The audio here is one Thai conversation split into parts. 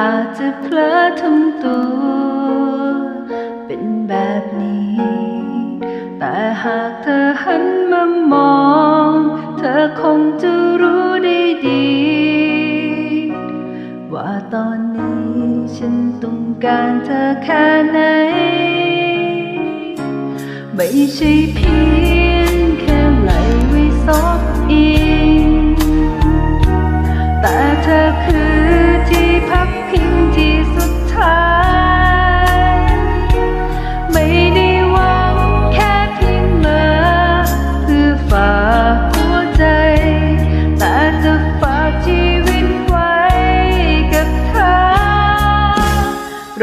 อาจะเพลอทำตัว เป็นแบบนี้ แต่หากเธอหันมามอง เธอคงจะรู้ได้ดี ว่าตอนนี้ฉันต้องการเธอแค่ไหน ไม่ใช่เพียงแค่ไหลไว้ซบอิงแต่เธอคือ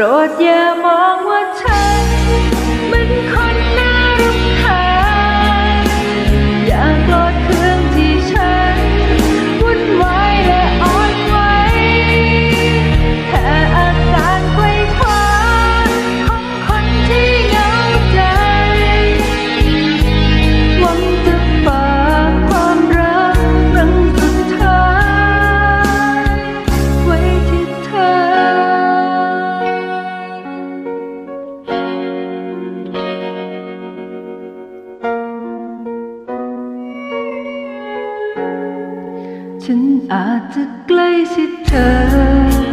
โปรดอย่ามองว่าฉันมัน ฉันอาจจะใกล้ชิดเธอ